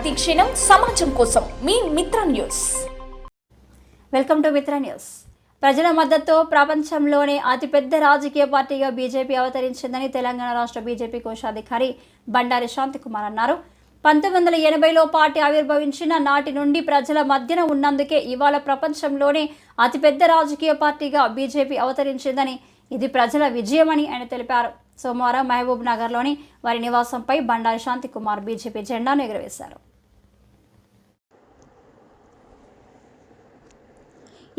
ప్రతిక్షణం సమాజం కోసం మీ Mitra news. Welcome to Mitra news. ప్రజల మద్దతుతో ప్రపంచంలోనే అతిపెద్ద రాజకీయ పార్టీగా బీజేపీ అవతరించిందని తెలంగాణ రాష్ట్ర బీజేపీ కోశాధికారి బండారి శాంతికుమార్ అన్నారు. పంతొమ్మిది వందల ఎనభైలో పార్టీ ఆవిర్భవించిన నాటి నుండి ప్రజల మధ్యన ఉన్నందుకే ఇవాళ ప్రపంచంలోనే అతిపెద్ద రాజకీయ పార్టీగా బీజేపీ అవతరించిందని ఇది ప్రజల విజయమని ఆయన తెలిపారు. సోమవారం మహబూబ్ నగర్లోని వారి నివాసంపై బండారి శాంతికుమార్ బీజేపీ జెండాను ఎగురవేశారు.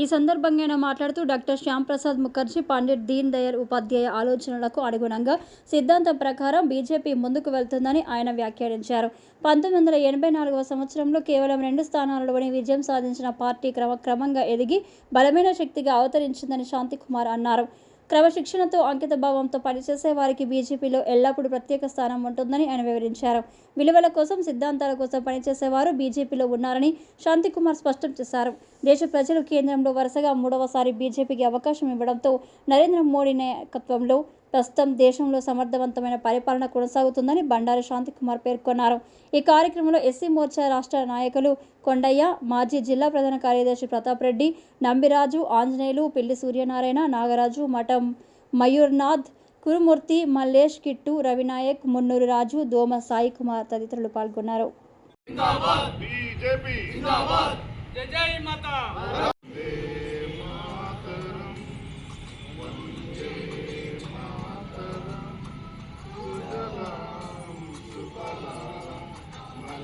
ఈ సందర్భంగా ఆయన మాట్లాడుతూ డాక్టర్ శ్యామ్ ప్రసాద్ ముఖర్జీ పండిట్ దీన్ దయాళ్ ఉపాధ్యాయ ఆలోచనలకు అనుగుణంగా సిద్ధాంతం ప్రకారం బీజేపీ ముందుకు వెళ్తుందని ఆయన వ్యాఖ్యానించారు. పంతొమ్మిది వందల ఎనభై నాలుగవ సంవత్సరంలో కేవలం రెండు స్థానాలలోని విజయం సాధించిన పార్టీ క్రమక్రమంగా ఎదిగి బలమైన శక్తిగా అవతరించిందని శాంతికుమార్ అన్నారు. క్రమశిక్షణతో అంకిత భావంతో పనిచేసే వారికి బీజేపీలో ఎల్లప్పుడూ ప్రత్యేక స్థానం ఉంటుందని ఆయన వివరించారు. విలువల కోసం సిద్ధాంతాల కోసం పనిచేసేవారు బీజేపీలో ఉన్నారని శాంతికుమార్ స్పష్టం చేశారు. దేశ ప్రజలు కేంద్రంలో వరుసగా మూడవసారి బీజేపీకి అవకాశం ఇవ్వడంతో నరేంద్ర మోడీ నాయకత్వంలో ప్రస్తుతం దేశంలో సమర్థవంతమైన పరిపాలన కొనసాగుతుందని బండారు శాంతికుమార్ పేర్కొన్నారు. ఈ కార్యక్రమంలో ఎస్సీ మోర్చా రాష్ట్ర నాయకులు కొండయ్య మాజీ జిల్లా ప్రధాన కార్యదర్శి ప్రతాప్ రెడ్డి నంబిరాజు ఆంజనేయులు పిల్లి సూర్యనారాయణ నాగరాజు మఠం మయూర్నాథ్ కురుమూర్తి మల్లేష్ కిట్టు రవినాయక్ మున్నూరు రాజు దోమ సాయి కుమార్ తదితరులు పాల్గొన్నారు.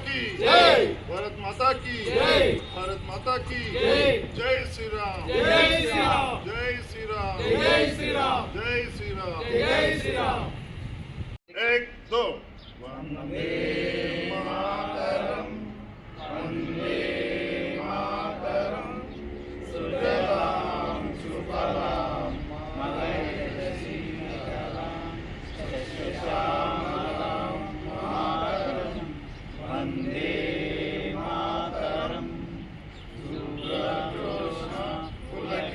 की जय भारत माता की भारत माता की जय श्री राम जय श्री राम जय श्री राम जय श्री राम जय श्री राम जय श्री राम एक दो वंदे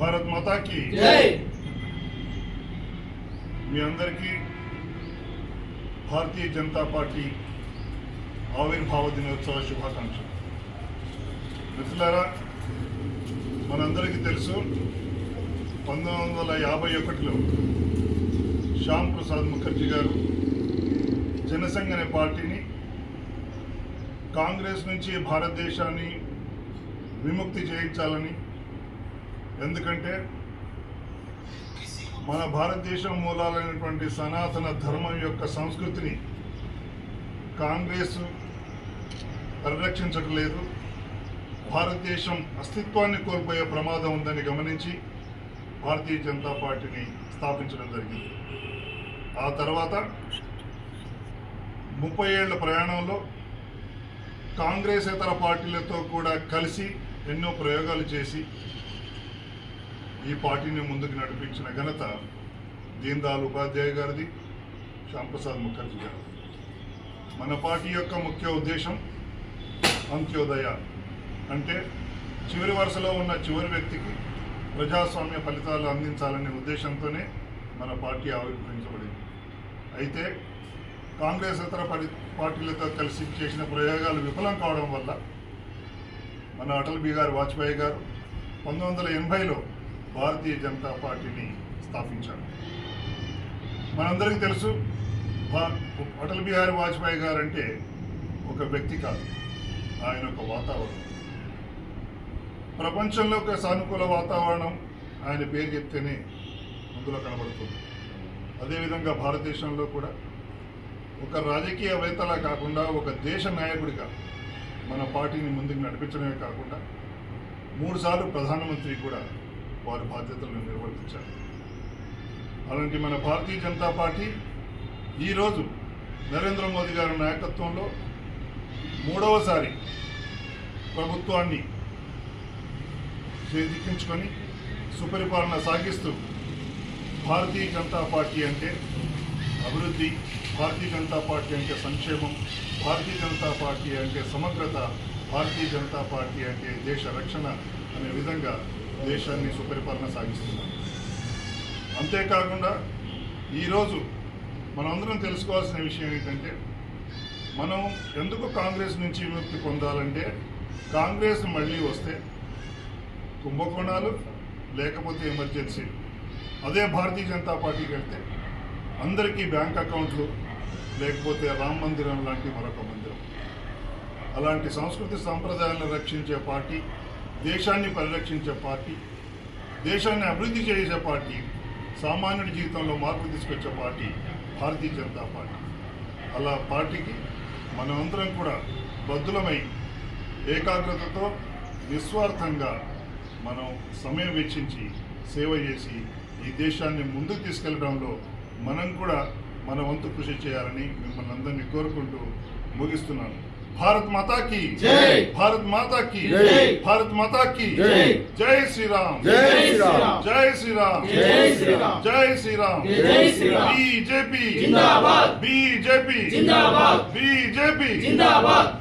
భారత్ మాతాకి. మీ అందరికీ భారతీయ జనతా పార్టీ ఆవిర్భావ దినోత్సవ శుభాకాంక్షలు. మిత్రులారా మనందరికీ తెలుసు పంతొమ్మిది వందల యాభై ఒకటిలో శ్యామ్ ప్రసాద్ ముఖర్జీ గారు జనసంఘ అనే పార్టీని కాంగ్రెస్ నుంచి భారతదేశాన్ని విముక్తి చేయించాలని ఎందుకంటే మన భారతదేశం మూలాలైనటువంటి సనాతన ధర్మం యొక్క సంస్కృతిని కాంగ్రెస్ పరిరక్షించడం లేదు భారతదేశం అస్తిత్వాన్ని కోల్పోయే ప్రమాదం ఉందని గమనించి భారతీయ జనతా పార్టీని స్థాపించడం జరిగింది. ఆ తర్వాత ముప్పై ఏళ్ళ ప్రయాణంలో కాంగ్రెస్ ఇతర పార్టీలతో కూడా కలిసి ఎన్నో ప్రయోగాలు చేసి ఈ పార్టీని ముందుకు నడిపించిన ఘనత దీన్ దయాళ్ ఉపాధ్యాయ గారిది శ్యాంప్రసాద్ ముఖర్జీ గారిది. మన పార్టీ యొక్క ముఖ్య ఉద్దేశం అంత్యోదయ అంటే చివరి వరుసలో ఉన్న చివరి వ్యక్తికి ప్రజాస్వామ్య ఫలితాలు అందించాలనే ఉద్దేశంతోనే మన పార్టీ ఆవిర్భవించబడింది. అయితే కాంగ్రెస్ ఇతర పార్టీలతో కలిసి చేసిన ప్రయోగాలు విఫలం కావడం వల్ల మన అటల్ బిహారీ వాజ్పేయి గారు పంతొమ్మిది వందల ఎనభైలో భారతీయ జనతా పార్టీని స్థాపించారు మనందరికీ తెలుసు అటల్ బిహారీ వాజ్పేయి గారు అంటే ఒక వ్యక్తి కాదు. ఆయన ఒక వాతావరణం. ప్రపంచంలో ఒక సానుకూల వాతావరణం ఆయన పేరు చెప్తేనే అందులో కనబడుతుంది. అదేవిధంగా భారతదేశంలో కూడా ఒక రాజకీయవేత్తలా కాకుండా ఒక దేశ నాయకుడిగా మన పార్టీని ముందుకు నడిపించడమే కాకుండా మూడుసార్లు ప్రధానమంత్రి కూడా వారి బాధ్యతలను నిర్వర్తించారు అలాంటి మన భారతీయ జనతా పార్టీ ఈరోజు నరేంద్ర మోదీ గారి నాయకత్వంలో మూడవసారి ప్రభుత్వాన్ని చేదిక్కించుకొని సుపరిపాలన సాగిస్తూ భారతీయ జనతా పార్టీ అంటే అభివృద్ధి భారతీయ జనతా పార్టీ అంటే సంక్షేమం భారతీయ జనతా పార్టీ అంటే సమగ్రత భారతీయ జనతా పార్టీ అంటే దేశ రక్షణ అనే విధంగా దేశాన్ని సుపరిపాలన సాగిస్తున్నారు అంతేకాకుండా ఈరోజు మనందరం తెలుసుకోవాల్సిన విషయం ఏంటంటే మనం ఎందుకు కాంగ్రెస్ నుంచి విముక్తి పొందాలంటే కాంగ్రెస్ మళ్ళీ వస్తే కుంభకోణాలు లేకపోతే ఎమర్జెన్సీ. అదే భారతీయ జనతా పార్టీకి వెళ్తే అందరికీ బ్యాంక్ అకౌంట్లు లేకపోతే రామ మందిరం లాంటి మరొక మందిరం. అలాంటి సంస్కృతి సాంప్రదాయాలను రక్షించే పార్టీ దేశాన్ని పరిరక్షించే పార్టీ దేశాన్ని అభివృద్ధి చేసే పార్టీ సామాన్యుడి జీవితంలో మార్పు తీసుకొచ్చే పార్టీ భారతీయ జనతా పార్టీ. అలా పార్టీకి మనమందరం కూడా బద్దులమై ఏకాగ్రతతో నిస్వార్థంగా మనం సమయం వెచ్చించి సేవ చేసి ఈ దేశాన్ని ముందుకు తీసుకెళ్ళడంలో మనం కూడా మన వంతు కృషి చేయాలని మిమ్మల్ని అందరినీ కోరుకుంటూ ముగిస్తున్నాను. भारत माता की। जय। भारत माता की। जय। भारत माता की। जय। जय श्री राम। जय श्री राम। जय श्री राम। जय श्री राम। जय श्री राम। बीजेपी। जिंदाबाद। बीजेपी। जिंदाबाद। बीजेपी। जिंदाबाद।